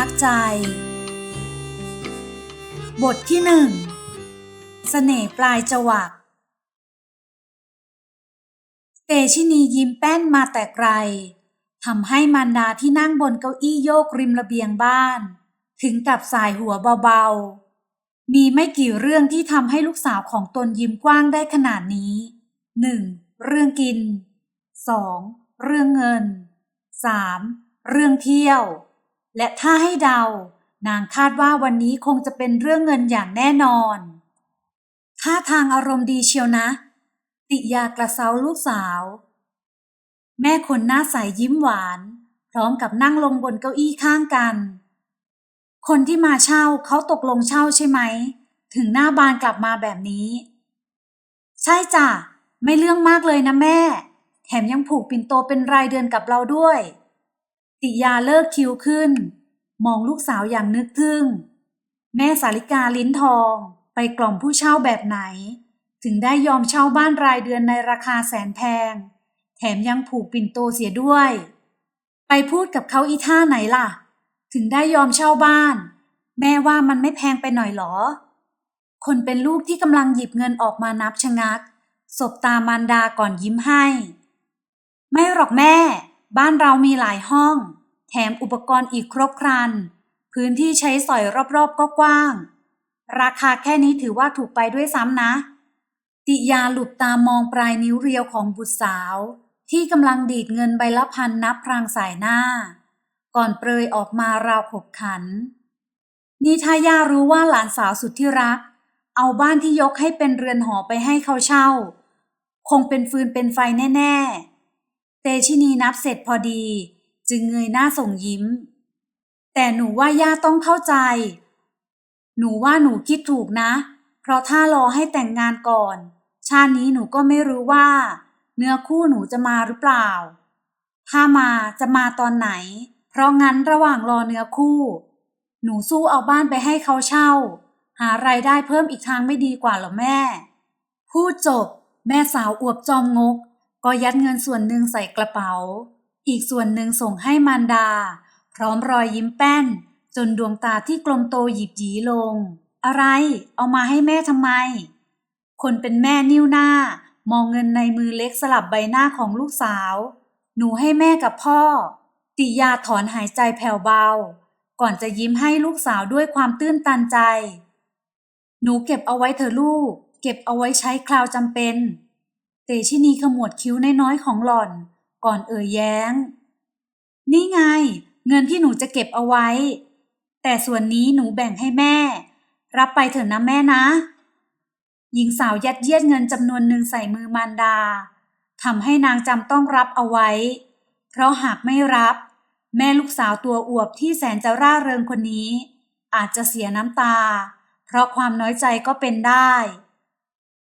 พักใจ บทที่หนึ่งเสน่ห์ปลายจวักเตชินียิ้มแป้นมาแต่ไกลทำให้มารดาที่นั่งบนเก้าอี้โยกริมระเบียงบ้าน ถึงกับสายหัวเบาๆ มีไม่กี่เรื่องที่ทำให้ลูกสาวของตนยิ้มกว้างได้ขนาดนี้หนึ่งเรื่องกินสองเรื่องเงินสามเรื่องเที่ยว และถ้าให้เดา นางคาดว่าวันนี้คงจะเป็นเรื่องเงินอย่างแน่นอนท่าทางอารมณ์ดีเชียวนะ ติยากระเซาลูกสาว แม่คนหน้าใสยิ้มหวาน พร้อมกับนั่งลงบนเก้าอี้ข้างกัน คนที่มาเช่าเขาตกลงเช่าใช่ไหม ถึงหน้าบานกลับมาแบบนี้ ใช่จ้ะ ไม่เรื่องมากเลยนะแม่ แถมยังผูกปิ่นโตเป็นรายเดือนกับเราด้วย ติยาเลิกคิวขึ้น มองลูกสาวอย่างนึกทึ่ง แม่สาลิกาลิ้นทองไปกล่อมผู้เช่าแบบไหน ถึงได้ยอมเช่าบ้านรายเดือนในราคาแสนแพง แถมยังผูกปิ่นโตเสียด้วย ไปพูดกับเขาอีท่าไหนล่ะ ถึงได้ยอมเช่าบ้าน แม่ว่ามันไม่แพงไปหน่อยหรอ คนเป็นลูกที่กำลังหยิบเงินออกมานับชะงัก สบตามารดาก่อนยิ้มให้ ไม่หรอกแม่ บ้านเรามีหลายห้อง แถมอุปกรณ์อีกครบครัน พื้นที่ใช้สอยรอบๆก็กว้าง ราคาแค่นี้ถือว่าถูกไปด้วยซ้ำนะ ติยาหลุบตามองปลายนิ้วเรียวของบุตรสาว ที่กำลังดีดเงินใบละพันนับพรางสายหน้า ก่อนเปรยออกมาราวขบขัน นี่ถ้าย่ารู้ว่าหลานสาวสุดที่รัก เอาบ้านที่ยกให้เป็นเรือนหอไปให้เขาเช่า คงเป็นฟืนเป็นไฟแน่ ๆ เตชินีนับเสร็จพอดี จึงเงยหน้าส่งยิ้ม แต่หนูว่าย่าต้องเข้าใจ หนูว่าหนูคิดถูกนะ เพราะถ้ารอให้แต่งงานก่อน ชาตินี้หนูก็ไม่รู้ว่า เนื้อคู่หนูจะมาหรือเปล่า ถ้ามาจะมาตอนไหน เพราะงั้นระหว่างรอเนื้อคู่ หนูสู้เอาบ้านไปให้เขาเช่า หารายได้เพิ่มอีกทางไม่ดีกว่าหรอแม่ พูดจบ แม่สาวอวบจอมงก ก็ยัดเงินส่วนหนึ่งใส่กระเป๋า อีกส่วนหนึ่งส่งให้มารดา พร้อมรอยยิ้มแป้น จนดวงตาที่กลมโตหยิบหยีลง อะไร เอามาให้แม่ทำไม คนเป็นแม่นิ้วหน้า มองเงินในมือเล็กสลับใบหน้าของลูกสาว หนูให้แม่กับพ่อ ติยาถอนหายใจแผ่วเบา ก่อนจะยิ้มให้ลูกสาวด้วยความตื้นตันใจ หนูเก็บเอาไว้เถอะลูก เก็บเอาไว้ใช้คราวจำเป็น เตชินีขมวดคิ้วน้อยๆของหล่อน ก่อนเอ่ยแย้ง นี่ไง เงินที่หนูจะเก็บเอาไว้ แต่ส่วนนี้หนูแบ่งให้แม่ รับไปเถอะนะแม่นะ หญิงสาวยัดเยียดเงินจำนวนหนึ่งใส่มือมารดาทำให้นางจำต้องรับเอาไว้ เพราะหากไม่รับ แม่ลูกสาวตัวอวบที่แสนจะร่าเริงคนนี้ อาจจะเสียน้ำตา เพราะความน้อยใจก็เป็นได้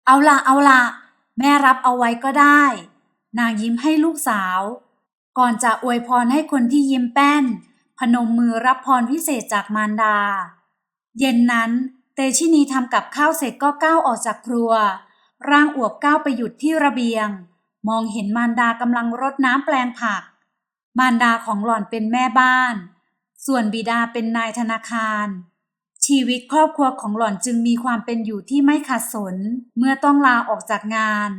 เอาละเอาละ แม่รับเอาไว้ก็ได้ นางยิ้มให้ลูกสาว ก่อนจะอวยพรให้คนที่ยิ้มแป้น พนมมือรับพรพิเศษจากมารดา เย็นนั้นเตชินีทำกับข้าวเสร็จก็ก้าวออกจากครัว ร่างอวบก้าวไปหยุดที่ระเบียง มองเห็นมารดากำลังรดน้ำแปลงผัก มารดาของหล่อนเป็นแม่บ้าน ส่วนบิดาเป็นนายธนาคาร ชีวิตครอบครัวของหล่อนจึงมีความเป็นอยู่ที่ไม่ขัดสน เมื่อต้องลาออกจากงาน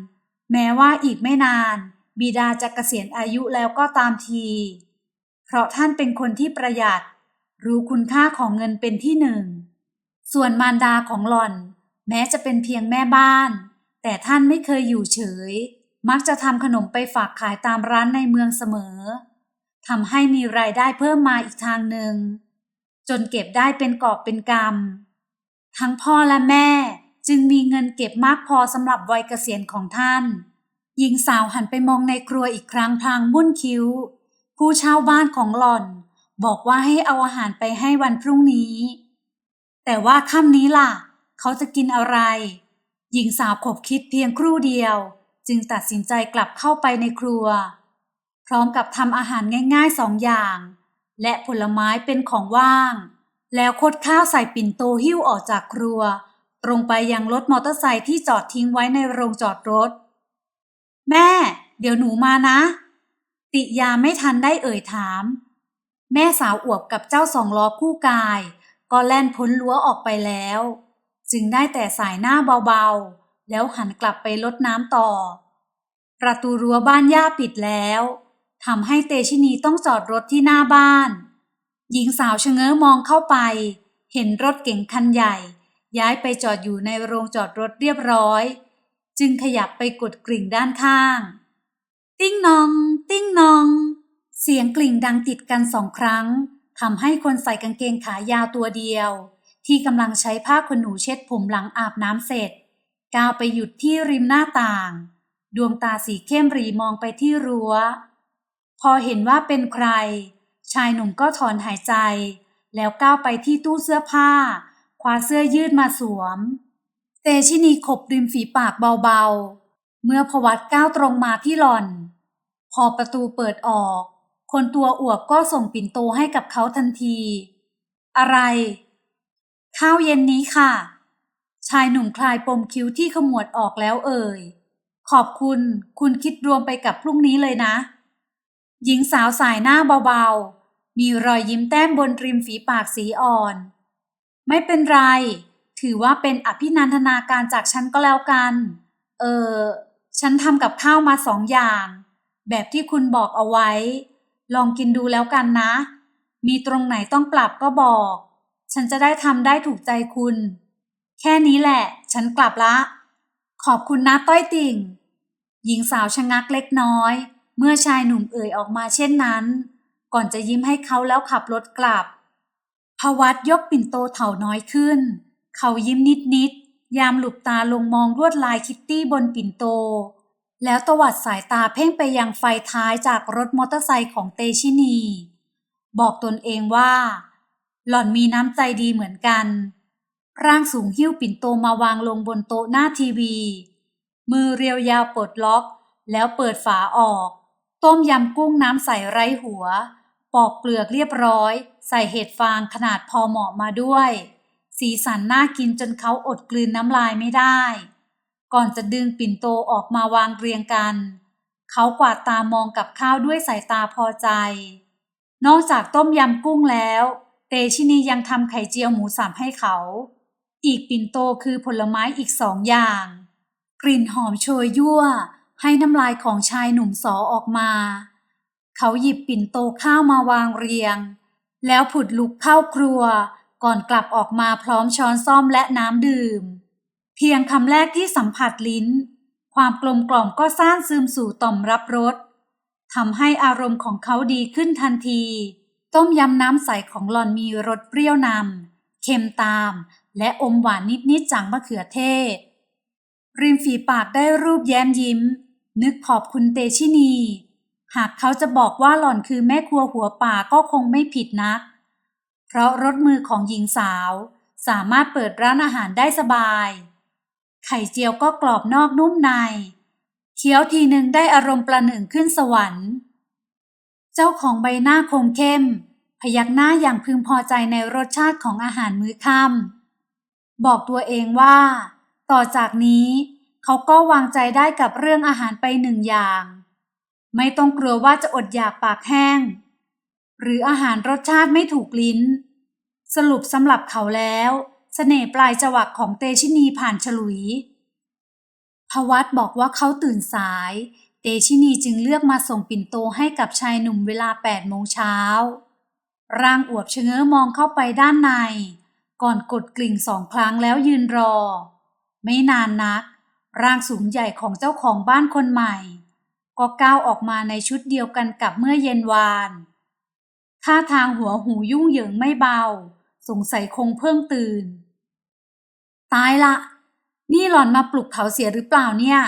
แม้ว่าอีกไม่นาน บิดาจะเกษียณอายุแล้วก็ตามที เพราะท่านเป็นคนที่ประหยัด รู้คุณค่าของเงินเป็นที่หนึ่ง ส่วนมารดาของหล่อน แม้จะเป็นเพียงแม่บ้าน แต่ท่านไม่เคยอยู่เฉย มักจะทำขนมไปฝากขายตามร้านในเมืองเสมอทำให้มีรายได้เพิ่มมาอีกทางหนึ่ง จนเก็บได้เป็นกอบเป็นกำทั้งพ่อและแม่จึงมีเงินเก็บมากพอสำหรับวัยเกษียณของท่าน หญิงสาวหันไปมองในครัวอีกครั้งพลางมุ่นคิ้ว ผู้เช่าบ้านของหล่อน บอกว่าให้เอาอาหารไปให้วันพรุ่งนี้ แต่ว่าค่ำนี้ล่ะ เขาจะกินอะไร หญิงสาวขบคิดเพียงครู่เดียว จึงตัดสินใจกลับเข้าไปในครัว พร้อมกับทำอาหารง่ายๆสองอย่าง และผลไม้เป็นของว่าง แล้วคดข้าวใส่ปิ่นโตหิ้วออกจากครัว ตรงไปยังรถมอเตอร์ไซค์ที่จอดทิ้งไว้ในโรงจอดรถ แม่ เดี๋ยวหนูมานะ ติยาไม่ทันได้เอ่ยถาม แม่สาวอวบกับเจ้าสองล้อคู่กาย ก็แล่นพ้นรั้วออกไปแล้ว จึงได้แต่สายหน้าเบาๆ แล้วหันกลับไปลดน้ำต่อ ประตูรั้วบ้านย่าปิดแล้ว ทำให้เตชินีต้องจอดรถที่หน้าบ้าน หญิงสาวชะเง้อมองเข้าไป เห็นรถเก๋งคันใหญ่ ย้ายไปจอดอยู่ในโรงจอดรถเรียบร้อย จึงขยับไปกดกริ่งด้านข้าง ติ้งนอง ติ้งนอง เสียงกลิ่งดังติดกันสองครั้งทำให้คนใส่กางเกงขายาวตัวเดียว ที่กำลังใช้ผ้าขนหนูเช็ดผมหลังอาบน้ำเสร็จก้าวไปหยุดที่ริมหน้าต่าง ดวงตาสีเข้มรีมองไปที่รัว้ว พอเห็นว่าเป็นใคร ชายหนุ่มก็ถอนหายใจ แล้วก้าวไปที่ตู้เสื้อผ้า คว้าเสื้อยืดมาสวม เตชินีขบริมฝีปากเบาๆ เมื่อพวัดก้าวตรงมาที่หล่อน พอประตูเปิดออก คนตัวอวบก็ส่งปิ่นโตให้กับเขาทันที อะไร ข้าวเย็นนี้ค่ะ ชายหนุ่มคลายปมคิ้วที่ขมวดออกแล้วเอ่ย ขอบคุณ คุณคิดรวมไปกับพรุ่งนี้เลยนะ หญิงสาวสายหน้าเบาๆ มีรอยยิ้มแต้มบนริมฝีปากสีอ่อน ไม่เป็นไร ถือว่าเป็นอภินันทนาการจากฉันก็แล้วกัน เออ ฉันทำกับข้าวมาสองอย่าง แบบที่คุณบอกเอาไว้ ลองกินดูแล้วกันนะ มีตรงไหนต้องปรับก็บอก ฉันจะได้ทำได้ถูกใจคุณ แค่นี้แหละ ฉันกลับละ ขอบคุณนะต้อยติ่ง หญิงสาวชะงักเล็กน้อย เมื่อชายหนุ่มเอ่ยออกมาเช่นนั้น ก่อนจะยิ้มให้เขาแล้วขับรถกลับพวัดยกปิ่นโตเถาน้อยขึ้น เขายิ้มนิดๆยามหลุบตาลงมองลวดลายคิตตี้บนปิ่นโต แล้วตวัดสายตาเพ่งไปยังไฟท้ายจากรถมอเตอร์ไซค์ของเตชินี บอกตนเองว่า หล่อนมีน้ำใจดีเหมือนกัน ร่างสูงหิ้วปิ่นโตมาวางลงบนโต๊ะหน้าทีวี มือเรียวยาวปลดล็อกแล้วเปิดฝาออก ต้มยำกุ้งน้ำใสไร้หัว ปอกเปลือกเรียบร้อย ใส่เห็ดฟางขนาดพอเหมาะมาด้วย สีสันน่ากินจนเขาอดกลืนน้ำลายไม่ได้ ก่อนจะดึงปิ่นโตออกมาวางเรียงกัน เขากวาดตามองกับข้าวด้วยสายตาพอใจ นอกจากต้มยำกุ้งแล้ว เตชินียังทำไข่เจียวหมูสับให้เขา อีกปิ่นโตคือผลไม้อีกสองอย่าง กลิ่นหอมโชยยั่ว ให้น้ำลายของชายหนุ่มสอออกมา เขาหยิบปิ่นโตข้าวมาวางเรียง แล้วผุดลุกเข้าครัว ก่อนกลับออกมาพร้อมช้อนซ่อมและน้ำดื่ม เพียงคำแรกที่สัมผัสลิ้น ความกลมกล่อมก็ซ่านซึมสู่ต่อมรับรสทำให้อารมณ์ของเขาดีขึ้นทันที ต้มยำน้ำใสของหลอนมีรสเปรี้ยวนำเค็มตาม และอมหวานนิดๆจากมะเขือเทศ ริมฝีปากได้รูปแย้มยิ้ม นึกขอบคุณเตชินี หากเขาจะบอกว่าหล่อนคือแม่ครัวหัวป่าก็คงไม่ผิดนัก เพราะรถมือของหญิงสาวสามารถเปิดร้านอาหารได้สบาย ไข่เจียวก็กรอบนอกนุ่มใน เคี้ยวทีหนึ่งได้อารมณ์ประหนึ่งขึ้นสวรรค์ เจ้าของใบหน้าคมเข้ม พยักหน้าอย่างพึงพอใจในรสชาติของอาหารมื้อค่ำบอกตัวเองว่า ต่อจากนี้ เขาก็วางใจได้กับเรื่องอาหารไปหนึ่งอย่าง ไม่ต้องกลัวว่าจะอดอยากปากแห้ง หรืออาหารรสชาติไม่ถูกลิ้น สรุปสำหรับเขาแล้วเสน่ห์ปลายจวักของเตชินีผ่านฉลุยพวัตบอกว่าเขาตื่นสาย เตชินีจึงเลือกมาส่งปิ่นโตให้กับชายหนุ่มเวลาแปดโมงเช้า ร่างอวบชะเง้อมองเข้าไปด้านใน ก่อนกดกลิ่งสองครั้งแล้วยืนรอ ไม่นานนัก ร่างสูงใหญ่ของเจ้าของบ้านคนใหม่ ก็ก้าวออกมาในชุดเดียวกันกับเมื่อเย็นวาน ท่าทางหัวหูยุ่งเหยิงไม่เบา สงสัยคงเพิ่งตื่น ตายละ นี่หล่อนมาปลุกเขาเสียหรือเปล่าเนี่ย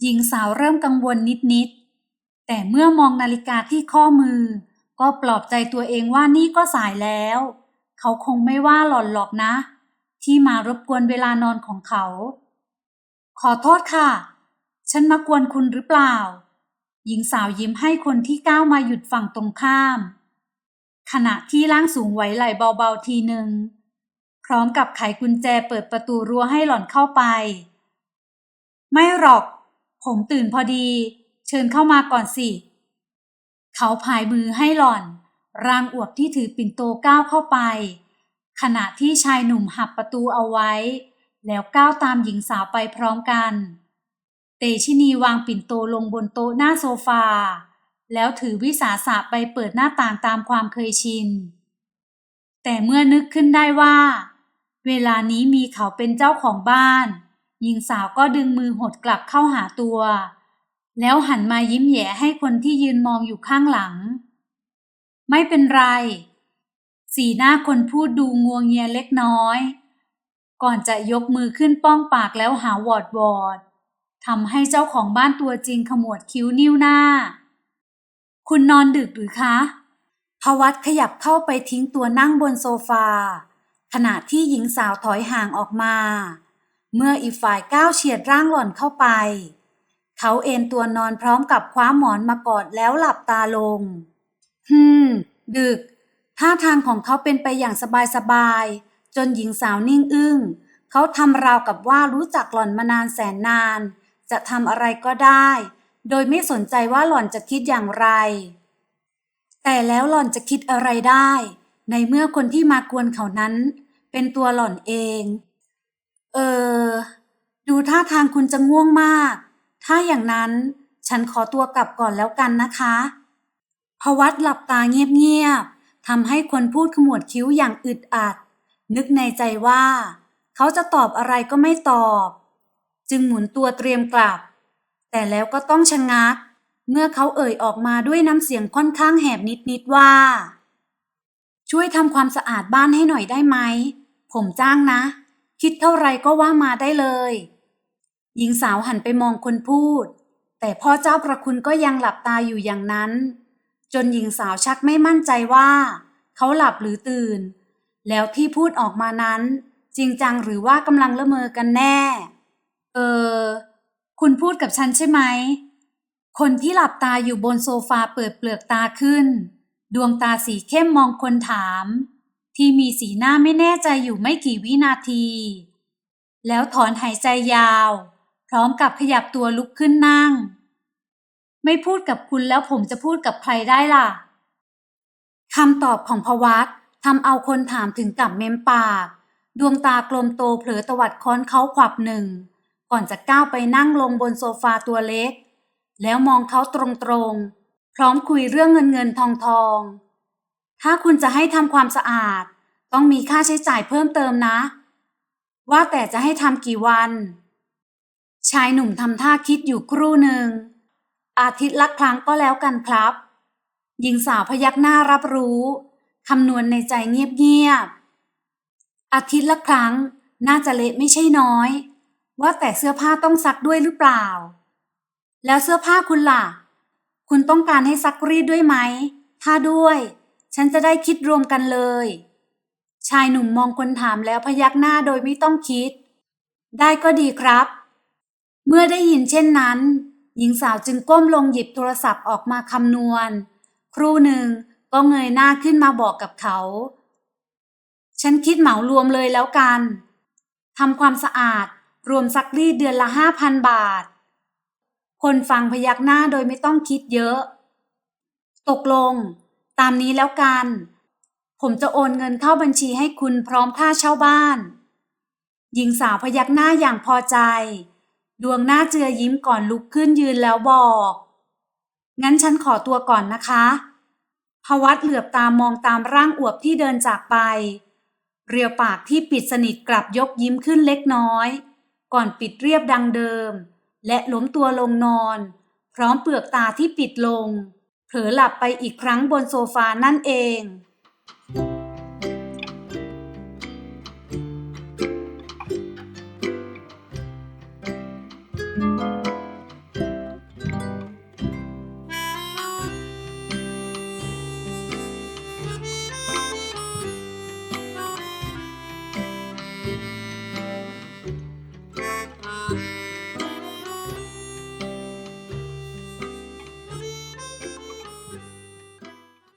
หญิงสาวเริ่มกังวลนิดๆ แต่เมื่อมองนาฬิกาที่ข้อมือ ก็ปลอบใจตัวเองว่านี่ก็สายแล้ว เขาคงไม่ว่าหล่อนหรอกนะ ที่มารบกวนเวลานอนของเขา ขอโทษค่ะ ฉันมากวนคุณหรือเปล่า หญิงสาวยิ้มให้คนที่ก้าวมาหยุดฝั่งตรงข้าม ขณะที่ร่างสูงไหวไหลเบาๆทีหนึ่ง พร้อมกับไขกุญแจเปิดประตูรั้วให้หล่อนเข้าไป ไม่หรอก ผมตื่นพอดี เชิญเข้ามาก่อนสิ เขาพายมือให้หล่อนร่างอวบที่ถือปิ่นโตก้าวเข้าไป ขณะที่ชายหนุ่มหับประตูเอาไว้ แล้วก้าวตามหญิงสาวไปพร้อมกัน เตชินีวางปิ่นโตลงบนโต๊ะหน้าโซฟา แล้วถือวิสาสะไปเปิดหน้าต่างตามความเคยชิน แต่เมื่อนึกขึ้นได้ว่า เวลานี้มีเขาเป็นเจ้าของบ้าน หญิงสาวก็ดึงมือหดกลับเข้าหาตัว แล้วหันมายิ้มแย้ให้คนที่ยืนมองอยู่ข้างหลัง ไม่เป็นไร สีหน้าคนพูดดูงวงเงียเล็กน้อย ก่อนจะยกมือขึ้นป้องปากแล้วหาวอดวอดทำให้เจ้าของบ้านตัวจริงขมวดคิ้วนิ้วหน้า คุณนอนดึกหรือคะพวัตขยับเข้าไปทิ้งตัวนั่งบนโซฟา ขณะที่หญิงสาวถอยห่างออกมา เมื่ออีกฝ่ายก้าวเฉียดร่างหล่อนเข้าไป เขาเอนตัวนอนพร้อมกับคว้าหมอนมากอดแล้วหลับตาลงฮึมดึก ท่าทางของเขาเป็นไปอย่างสบายๆ จนหญิงสาวนิ่งอึ้ง เขาทำราวกับว่ารู้จักหล่อนมานานแสนนาน จะทำอะไรก็ได้ โดยไม่สนใจว่าหล่อนจะคิดอย่างไร แต่แล้วหล่อนจะคิดอะไรได้ ในเมื่อคนที่มากวนเขานั้น เป็นตัวหล่อนเอง เออ ดูท่าทางคุณจะง่วงมาก ถ้าอย่างนั้นฉันขอตัวกลับก่อนแล้วกันนะคะพวัตหลับตาเงียบๆทำให้คนพูดขมวดคิ้วอย่างอึดอัด นึกในใจว่า เขาจะตอบอะไรก็ไม่ตอบ จึงหมุนตัวเตรียมกลับ แต่แล้วก็ต้องชะงัก เมื่อเขาเอ่ยออกมาด้วยน้ำเสียงค่อนข้างแหบนิดๆว่า ช่วยทำความสะอาดบ้านให้หน่อยได้ไหม ผมจ้างนะ คิดเท่าไรก็ว่ามาได้เลย หญิงสาวหันไปมองคนพูด แต่พ่อเจ้าประคุณก็ยังหลับตาอยู่อย่างนั้น จนหญิงสาวชักไม่มั่นใจว่า เขาหลับหรือตื่น แล้วที่พูดออกมานั้น จริงจังหรือว่ากำลังละเมอกันแน่ เออ คุณพูดกับฉันใช่ไหม คนที่หลับตาอยู่บนโซฟาเปิดเปลือกตาขึ้น ดวงตาสีเข้มมองคนถาม ที่มีสีหน้าไม่แน่ใจอยู่ไม่กี่วินาที แล้วถอนหายใจยาว พร้อมกับขยับตัวลุกขึ้นนั่ง ไม่พูดกับคุณแล้วผมจะพูดกับใครได้ล่ะคำตอบของพวัตำเอาคนถามถึงกับเม้มปาก ดวงตากลมโตเผลอตวัดค้อนเขาขวับหนึ่ง ก่อนจะก้าวไปนั่งลงบนโซฟาตัวเล็ก แล้วมองเขาตรงๆ พร้อมคุยเรื่องเงินเงินทองทอง ถ้าคุณจะให้ทำความสะอาด ต้องมีค่าใช้จ่ายเพิ่มเติมนะ ว่าแต่จะให้ทำกี่วัน ชายหนุ่มทำท่าคิดอยู่ครู่หนึ่ง อาทิตย์ละครั้งก็แล้วกันครับ หญิงสาวพยักหน้ารับรู้ คำนวณในใจเงียบๆ อาทิตย์ละครั้งน่าจะเละไม่ใช่น้อย ว่าแต่เสื้อผ้าต้องซักด้วยหรือเปล่า แล้วเสื้อผ้าคุณล่ะ คุณต้องการให้ซักรีดด้วยไหม ถ้าด้วย ฉันจะได้คิดรวมกันเลย ชายหนุ่มมองคนถามแล้วพยักหน้าโดยไม่ต้องคิด ได้ก็ดีครับ เมื่อได้ยินเช่นนั้น หญิงสาวจึงก้มลงหยิบโทรศัพท์ออกมาคำนวณ ครู่หนึ่ง ก็เงยหน้าขึ้นมาบอกกับเขา ฉันคิดเหมารวมเลยแล้วกันทำความสะอาดรวมซักรีดเดือนละห้าพันบาท คนฟังพยักหน้าโดยไม่ต้องคิดเยอะ ตกลง ตามนี้แล้วกัน ผมจะโอนเงินเข้าบัญชีให้คุณพร้อมค่าเช่าบ้าน หญิงสาวพยักหน้าอย่างพอใจ ดวงหน้าเจือยิ้มก่อนลุกขึ้นยืนแล้วบอก งั้นฉันขอตัวก่อนนะคะ พวัตเหลือบตามองตามร่างอวบที่เดินจากไป เรียวปากที่ปิดสนิทกลับยกยิ้มขึ้นเล็กน้อย ก่อนปิดเรียบดังเดิม และล้มตัวลงนอน พร้อมเปลือกตาที่ปิดลง เผลอหลับไปอีกครั้งบนโซฟานั่นเอง